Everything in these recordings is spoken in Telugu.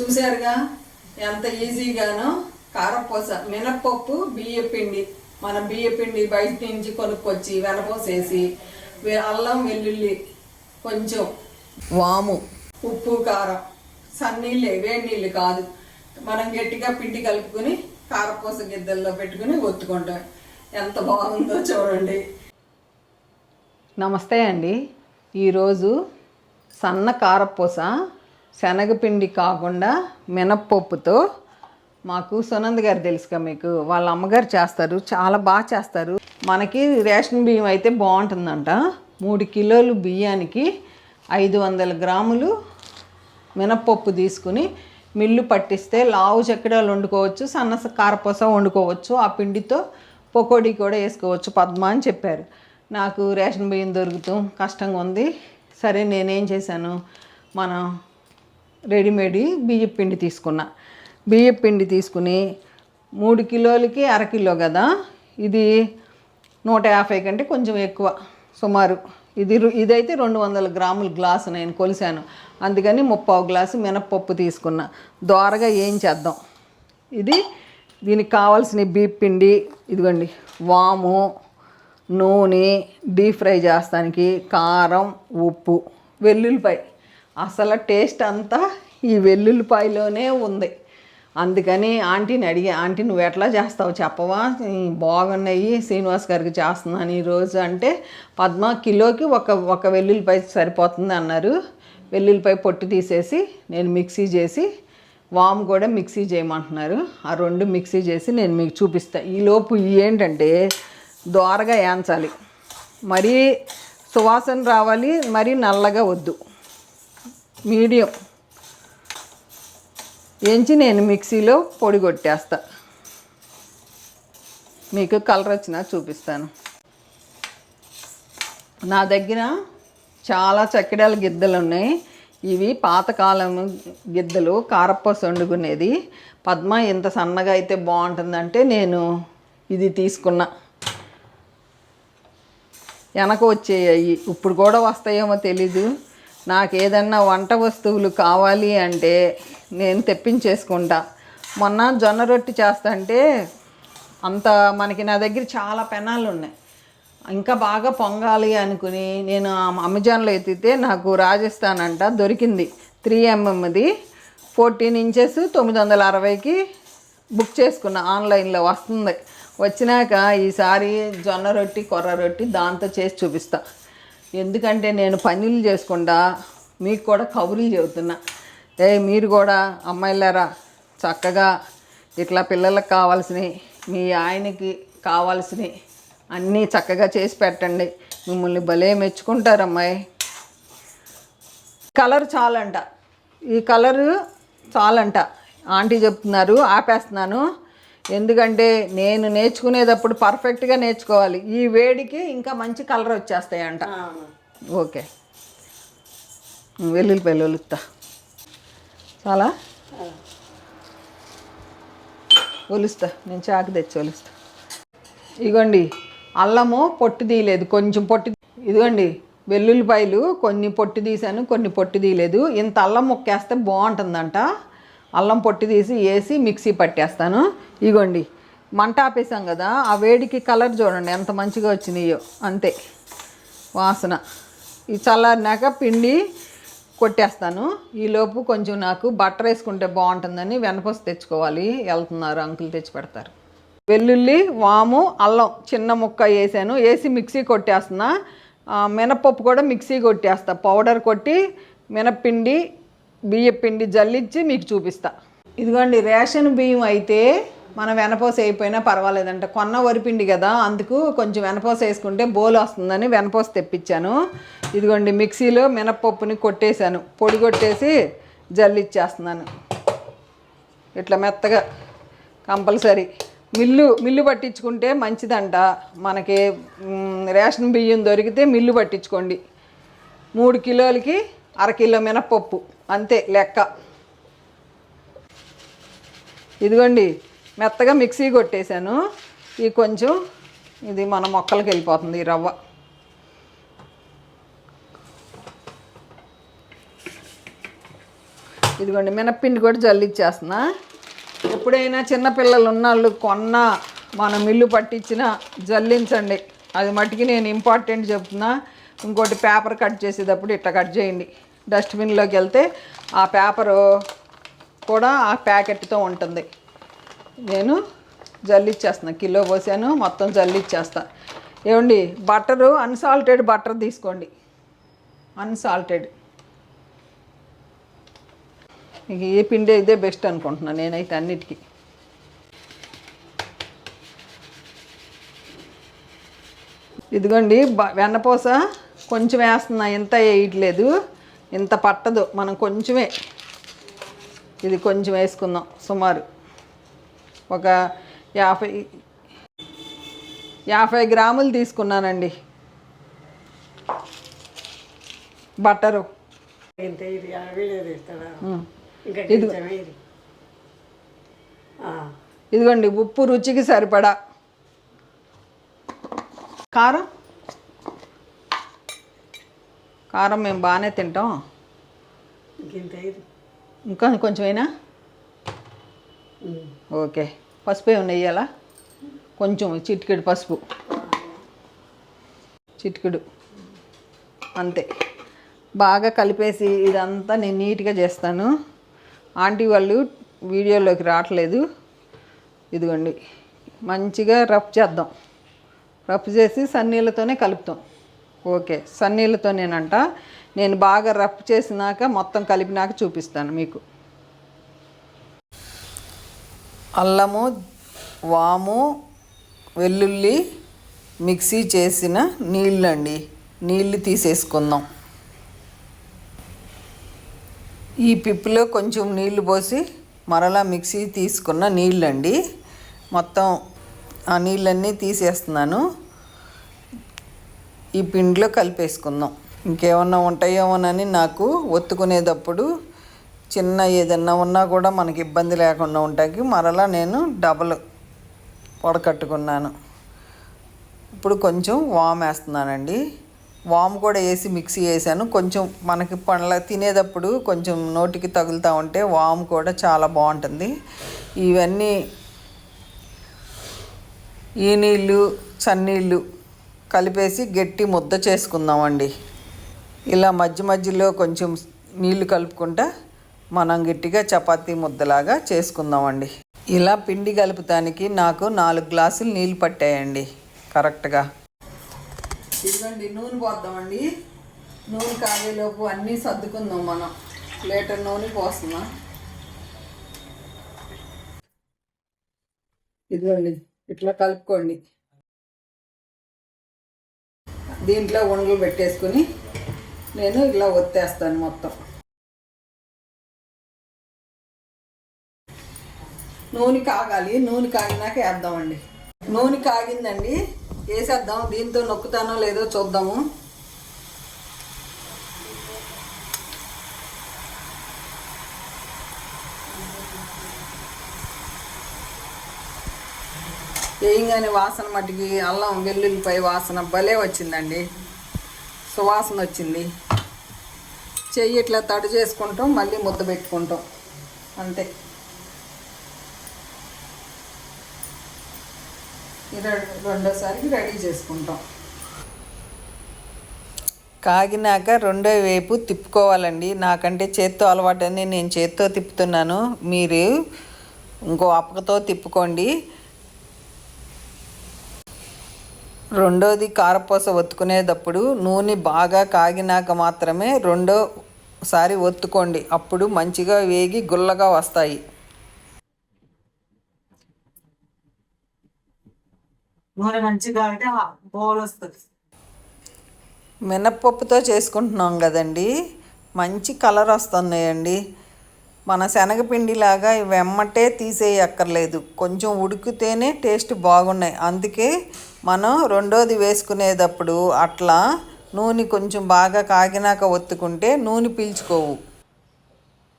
చూశారుగా? ఎంత ఈజీగానో? కారపూస మినప్పప్పు బియ్య పిండి. మన బియ్య పిండి బయట నుంచి కొనుక్కొచ్చి వెనపోసేసి అల్లం వెల్లుల్లి కొంచెం వాము. ఉప్పు కారం. సన్నీళ్ళే వేడి నీళ్ళు కాదు. మనం గట్టిగా పిండి కలుపుకొని కారపూస గిద్దల్లో పెట్టుకుని ఒత్తుకుంటాం. ఎంత బాగుందో చూడండి. నమస్తే అండి. ఈరోజు సన్న కారపూస శనగపిండి కాకుండా మినప్పప్పుతో మాకు సునంద్ గారు తెలుసుగా మీకు. వాళ్ళ అమ్మగారు చేస్తారు చాలా బాగా చేస్తారు. మనకి రేషన్ బియ్యం అయితే బాగుంటుందంట. మూడు కిలోలు బియ్యానికి ఐదు వందల గ్రాములు మినప్పప్పు తీసుకుని మిల్లు పట్టిస్తే లావు చక్కెడాలు వండుకోవచ్చు సన్న కారపూస వండుకోవచ్చు ఆ పిండితో పకోడీ కూడా వేసుకోవచ్చు. పద్మ అని చెప్పారు. నాకు రేషన్ బియ్యం దొరుకుతాం కష్టంగా ఉంది. సరే నేనేం చేశాను? మనం రెడీమేడ్ బియ్య పిండి తీసుకున్నా. బియ్య పిండి తీసుకుని మూడు కిలోలకి అరకిలో కదా. ఇది నూట యాభై కంటే కొంచెం ఎక్కువ సుమారు. ఇది ఇదైతే రెండు వందల గ్రాముల గ్లాసు నేను కొలిసాను అందుకని ముప్పావు గ్లాసు మినప్పప్పు తీసుకున్నా. దోరగా ఏం చేద్దాం? ఇది దీనికి కావాల్సిన బీప్ పిండి ఇదిగోండి వాము నూనె డీప్ ఫ్రై చేస్తానికి కారం ఉప్పు వెల్లుల్లిపాయ. అసలు టేస్ట్ అంతా ఈ వెల్లుల్లిపాయలోనే ఉంది. అందుకని ఆంటీని అడిగి ఆంటీ నువ్వు ఎట్లా చేస్తావు? చెప్పవా? బాగున్నాయి శ్రీనివాస్ గారికి చేస్తున్నాను ఈరోజు అంటే పద్మ కిలోకి ఒక ఒక వెల్లుల్లిపాయ సరిపోతుంది అన్నారు. వెల్లుల్లిపాయ పొట్టు తీసేసి నేను మిక్సీ చేసి వామ్ కూడా మిక్సీ చేయమంటున్నారు. ఆ రెండు మిక్సీ చేసి నేను మీకు చూపిస్తాను ఈలోపు ఏంటంటే దోరగా ఏంచాలి. మరీ సువాసన రావాలి మరీ నల్లగా వద్దు. మీడియం. ఎంచి నేను మిక్సీలో పొడి కొట్టేస్తా. మీకు కలర్ వచ్చినా చూపిస్తాను. నా దగ్గర చాలా చక్కెడాల గిద్దలు ఉన్నాయి. ఇవి పాతకాలం గిద్దలు కారప్ప వండుకునేది. పద్మ ఇంత సన్నగా అయితే బాగుంటుందంటే నేను ఇది తీసుకున్నా. వెనక వచ్చేయి. ఇప్పుడు కూడా వస్తాయేమో తెలీదు. నాకు ఏదన్నా వంట వస్తువులు కావాలి అంటే నేను తెప్పించేసుకుంటా. మొన్న జొన్న రొట్టి చేస్తంటే అంత మనకి నా దగ్గర చాలా పెనాలు ఉన్నాయి. ఇంకా బాగా పొంగాలి అనుకుని నేను అమెజాన్లో ఎత్తితే నాకు రాజస్థాన్ అంట దొరికింది. త్రీ ఎంఎంది. ఫోర్టీన్ ఇంచెస్ తొమ్మిది వందల అరవైకి బుక్ చేసుకున్నా. ఆన్లైన్లో వస్తుంది. వచ్చినాక ఈసారి జొన్న రొట్టి కొర్ర రొట్టి దాంతో చేసి చూపిస్తా. ఎందుకంటే నేను పనులు చేసుకుంటా మీకు కూడా కబుర్లు చెబుతున్నా. ఏ మీరు కూడా అమ్మాయిలారా చక్కగా ఇట్లా పిల్లలకు కావాల్సినవి మీ ఆయనకి కావాల్సినవి అన్నీ చక్కగా చేసి పెట్టండి. మిమ్మల్ని భలే మెచ్చుకుంటారు అమ్మాయి. కలర్ చాలంట. ఈ కలరు చాలంట. ఆంటీ చెప్తున్నారు ఆపేస్తున్నాను. ఎందుకంటే నేను నేర్చుకునేటప్పుడు పర్ఫెక్ట్గా నేర్చుకోవాలి. ఈ వేడికి ఇంకా మంచి కలర్ వచ్చేస్తాయంట. ఓకే. వెల్లుల్లిపాయలు ఒలుస్తా చాలా? ఒలుస్తా. నేను చాకు తెచ్చి ఒలుస్తా. ఇదిగోండి అల్లము పొట్టు తీయలేదు. కొంచెం పొట్టు ఇదిగోండి. వెల్లుల్లిపాయలు కొన్ని పొట్టు తీసాను కొన్ని పొట్టు తీయలేదు. ఇంత అల్లం ముక్కేస్తే బాగుంటుందంట. అల్లం పొట్టు తీసి వేసి మిక్సీ పట్టేస్తాను. ఇగోండి మంట ఆపేసాం కదా ఆ వేడికి కలర్ చూడండి ఎంత మంచిగా వచ్చినాయో అంతే వాసన. ఈ చల్లారినాక పిండి కొట్టేస్తాను. ఈలోపు కొంచెం నాకు బట్టర్ వేసుకుంటే బాగుంటుందని వెనపసి తెచ్చుకోవాలి వెళ్తున్నారు అంకులు తెచ్చి పెడతారు. వెల్లుల్లి వాము అల్లం చిన్న ముక్క వేసాను వేసి మిక్సీ కొట్టేస్తున్నా. ఆ, మినపప్పు కూడా మిక్సీ కొట్టేస్తా పౌడర్ కొట్టి మినప్పిండి బియ్య పిండి జల్లించి మీకు చూపిస్తా. ఇదిగోండి రేషన్ బియ్యం అయితే మనం వెనపోస అయిపోయినా పర్వాలేదంట. కొన్న వరిపిండి కదా అందుకు కొంచెం వెనపోస వేసుకుంటే బోలు వస్తుందని వెనపోస తెప్పించాను. ఇదిగోండి మిక్సీలో మినపప్పుని కొట్టేశాను. పొడి కొట్టేసి జల్లిచ్చేస్తున్నాను ఇట్లా మెత్తగా కంపల్సరీ. మిల్లు మిల్లు పట్టించుకుంటే మంచిదంట. మనకి రేషన్ బియ్యం దొరికితే మిల్లు పట్టించుకోండి. మూడు కిలోలకి అరకిలో మినప్పప్పు. మినపప్పు అంతే లెక్క. ఇదిగోండి మెత్తగా మిక్సీ కొట్టేశాను. ఈ కొంచెం ఇది మన మొక్కలకి వెళ్ళిపోతుంది ఈ రవ్వ. ఇదిగోండి మినప్పిండి కూడా జల్లిచ్చేస్తున్నా. ఎప్పుడైనా చిన్నపిల్లలు ఉన్నాళ్ళు కొన్న మన మిల్లు పట్టించిన జల్లించండి. అది మట్టికి నేను ఇంపార్టెంట్ చెప్తున్నా. ఇంకోటి పేపర్ కట్ చేసేటప్పుడు ఇట్లా కట్ చేయండి. డస్ట్బిన్లోకి వెళ్తే ఆ పేపరు కూడా ఆ ప్యాకెట్తో ఉంటుంది. నేను జల్లిచ్చేస్తున్నా కిలో పోసాను మొత్తం జల్లిచ్చేస్తా. ఏమండి బట్టరు అన్సాల్టెడ్ బటర్ తీసుకోండి. అన్సాల్టెడ్ మీకు ఏ పిండి ఇదే బెస్ట్ అనుకుంటున్నాను నేనైతే అన్నిటికీ. ఇదిగోండి బ- వెన్నపూస కొంచెం వేస్తున్నా ఇంత వేయట్లేదు. ఇంత పట్టదు మనం కొంచెమే. ఇది కొంచెం వేసుకుందాం సుమారు. ఒక యాభై యాభై గ్రాములు తీసుకున్నానండి. బట్టరు. ఇదిగోండి ఉప్పు రుచికి సరిపడా. కారం? కారం మేము బాగానే తింటాం. ఇంకా కొంచెం అయినా ఉమ్. ఓకే. పసుపు ఏమైనా వేయాలా కొంచెం చిటికెడు పసుపు. చిటికెడు. అంతే. బాగా కలిపేసి ఇదంతా నేను నీట్గా చేస్తాను. ఆంటీ వాళ్ళు వీడియోలోకి రావట్లేదు. ఇదిగోండి. మంచిగా రఫ్ చేద్దాం. రఫ్ చేసి సన్నీళ్ళతోనే కలుపుతాం. ఓకే. సన్నీళ్ళతోనేనంట. నేను బాగా రఫ్ చేసినాక మొత్తం కలిపినాక చూపిస్తాను మీకు. అల్లము వాము వెల్లుల్లి మిక్సీ చేసిన నీళ్ళండి. నీళ్ళు తీసేసుకుందాం. ఈ పిప్పులో కొంచెం నీళ్ళు పోసి మరలా మిక్సీ తీసుకున్న నీళ్ళండి. మొత్తం ఆ నీళ్ళన్నీ తీసేస్తున్నాను. ఈ పిండిలో కలిపేసుకుందాం. ఇంకేమన్నా ఉంటాయేమోనని నాకు ఒత్తుకునేటప్పుడు చిన్న ఏదన్నా ఉన్నా కూడా మనకి ఇబ్బంది లేకుండా ఉండడానికి మరలా నేను డబల్ వడకట్టుకున్నాను ఇప్పుడు కొంచెం వామ్ వేస్తున్నానండి. వామ్ కూడా వేసి మిక్సీ వేసాను. కొంచెం మనకి పండ్ల తినేటప్పుడు కొంచెం నోటికి తగులుతూ ఉంటే వామ్ కూడా చాలా బాగుంటుంది. ఇవన్నీ ఈ నీళ్ళు చన్నీళ్ళు కలిపేసి గట్టి ముద్ద చేసుకుందామండి. ఇలా మధ్య మధ్యలో కొంచెం నీళ్ళు కలుపుకుంటా మనం గట్టిగా చపాతీ ముద్దలాగా చేసుకుందామండి. ఇలా పిండి కలుపుతానికి నాకు నాలుగు గ్లాసులు నీళ్ళు పట్టాయండి. కరెక్ట్గా. ఇదిగోండి నూనె పోద్దామండి. నూనె కాగేలోపు అన్నీ సర్దుకుందాం మనం. లీటర్ నూనె పోస్తున్నాం. ఇదిగోండి ఇట్లా కలుపుకోండి. దీంట్లో ఉండలు పెట్టేసుకుని నేను ఇలా ఒత్తేస్తాను మొత్తం. నూనె కాగాలి నూనె కాగినాక వేద్దామండి. నూనె కాగిందండి వేసేద్దాం. దీంతో నొక్కుతానో లేదో చూద్దాము. వేయంగానే వాసన మట్టికి అల్లం వెల్లుల్లిపై వాసన భలే వచ్చిందండి. సువాసన వచ్చింది. చెయ్యి ఇట్లా తడి చేసుకుంటాం మళ్ళీ ముద్ద పెట్టుకుంటాం. అంతే. ఇది రెండోసారికి రెడీ చేసుకుంటాం. కాగినాక రెండో వైపు తిప్పుకోవాలండి. నాకంటే చేత్తో అలవాటు అని నేను చేత్తో తిప్పుతున్నాను. మీరు ఇంకో అప్పకతో తిప్పుకోండి. రెండోది కారపూస ఒత్తుకునేటప్పుడు నూనె బాగా కాగినాక మాత్రమే రెండోసారి ఒత్తుకోండి. అప్పుడు మంచిగా వేగి గుల్లగా వస్తాయి. నూనె మంచిగా అంటే బౌల్ వస్తుంది. మినప్పప్పుతో చేసుకుంటున్నాం కదండి. మంచి కలర్ వస్తున్నాయండి. మన శనగపిండిలాగా వెమ్మటే తీసేయక్కర్లేదు. కొంచెం ఉడికితేనే టేస్ట్ బాగున్నాయి. అందుకే మనం రెండోది వేసుకునేటప్పుడు అట్లా నూనె కొంచెం బాగా కాగినాక ఒత్తుకుంటే నూనె పీల్చుకోవు.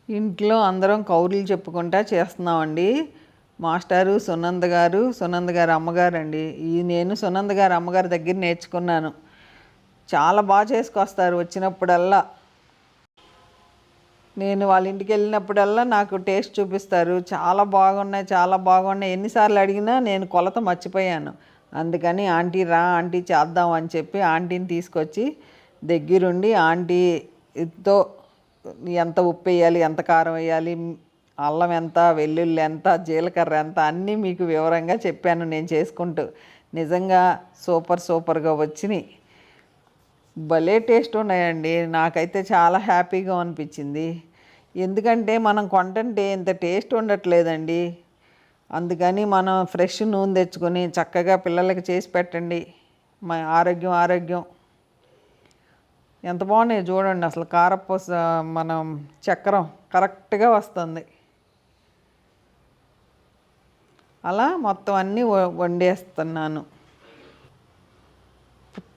ఇంట్లో అందరం కౌరులు చెప్పుకుంటా చేస్తున్నామండి. మాస్టారు సునంద గారు సునంద గారు అమ్మగారు అండి ఈ నేను సునంద గారు అమ్మగారి దగ్గర నేర్చుకున్నాను. చాలా బాగా చేసుకొస్తారు వచ్చినప్పుడల్లా. నేను వాళ్ళ ఇంటికి వెళ్ళినప్పుడల్లా నాకు టేస్ట్ చూపిస్తారు. చాలా బాగున్నాయి చాలా బాగున్నాయి. ఎన్నిసార్లు అడిగినా నేను కొలత మర్చిపోయాను. అందుకని ఆంటీ రా ఆంటీ చేద్దాం అని చెప్పి ఆంటీని తీసుకొచ్చి దగ్గరుండి ఆంటీతో ఎంత ఉప్పు వేయాలి ఎంత కారం వేయాలి అల్లం ఎంత వెల్లుల్లి ఎంత జీలకర్ర ఎంత అన్నీ మీకు వివరంగా చెప్పాను నేను చేసుకుంటూ. నిజంగా సూపర్ సూపర్గా వచ్చినాయి. భలే టేస్ట్ ఉన్నాయండి. నాకైతే చాలా హ్యాపీగా అనిపించింది. ఎందుకంటే మనం కొంటంటే ఇంత టేస్ట్ ఉండట్లేదండి. అందుకని మనం ఫ్రెష్ నూనె తెచ్చుకొని చక్కగా పిల్లలకి చేసి పెట్టండి. మా ఆరోగ్యం ఆరోగ్యం. ఎంత బాగున్నాయి చూడండి. అసలు కారపూస మనం చక్రం కరెక్ట్గా వస్తుంది. అలా మొత్తం అన్నీ వండేస్తున్నాను.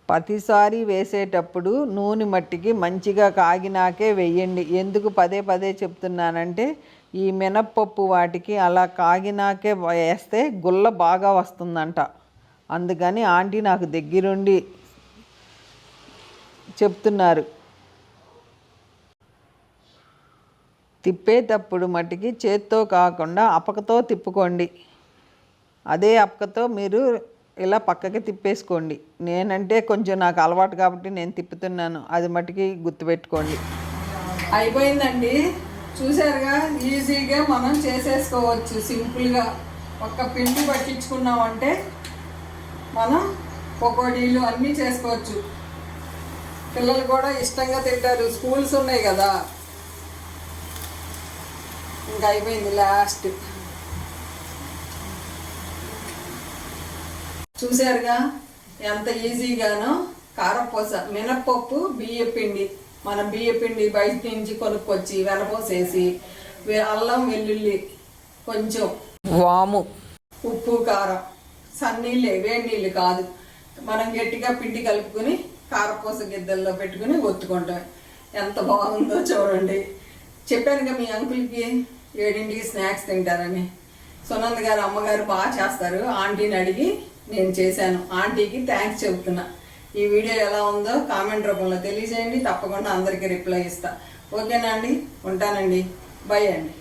ప్రతిసారి వేసేటప్పుడు నూనె మట్టికి మంచిగా కాగినాకే వేయండి. ఎందుకు పదే పదే చెప్తున్నానంటే ఈ మినప్పప్పు వాటికి అలా కాగినాకే వేస్తే గుల్ల బాగా వస్తుందంట. అందుకని ఆంటీ నాకు దగ్గరుండి చెప్తున్నారు. తిప్పేటప్పుడు మట్టికి చేత్తో కాకుండా అపకతో తిప్పుకోండి. అదే అప్పకతో మీరు ఇలా పక్కకి తిప్పేసుకోండి. నేనంటే కొంచెం నాకు అలవాటు కాబట్టి నేను తిప్పుతున్నాను. అది మటుకి గుర్తుపెట్టుకోండి. అయిపోయిందండి. చూసారుగా ఈజీగా మనం చేసేసుకోవచ్చు. సింపుల్గా. ఒక్క పిండి పట్టించుకున్నామంటే మనం పకోడీలు అన్నీ చేసుకోవచ్చు. పిల్లలు కూడా ఇష్టంగా తింటారు. స్కూల్స్ ఉన్నాయి కదా. ఇంకా అయిపోయింది లాస్ట్. చూశారుగా? ఎంత ఈజీగానో? కారపూస మినప్పప్పు బియ్య పిండి మన బియ్య పిండి బయట నుంచి కొనుక్కొచ్చి వెనపోసేసి అల్లం వెల్లుల్లి కొంచెం వాము. ఉప్పు కారం. సన్నీళ్ళే వేడి నీళ్ళు కాదు. మనం గట్టిగా పిండి కలుపుకొని కారపూస గిద్దల్లో పెట్టుకుని ఒత్తుకుంటాం. ఎంత బాగుందో చూడండి. చెప్పానుగా మీ అంకుల్కి ఏడింటికి స్నాక్స్ తింటారని. సునంద్ గారు అమ్మగారు బాగా చేస్తారు. ఆంటీని అడిగి నేను చేశాను. ఆంటీకి థ్యాంక్స్ చెబుతున్నా. ఈ వీడియో ఎలా ఉందో కామెంట్ రూపంలో తెలియజేయండి. తప్పకుండా అందరికీ రిప్లై ఇస్తా. ఓకేనా అండి? ఉంటానండి. బై అండి.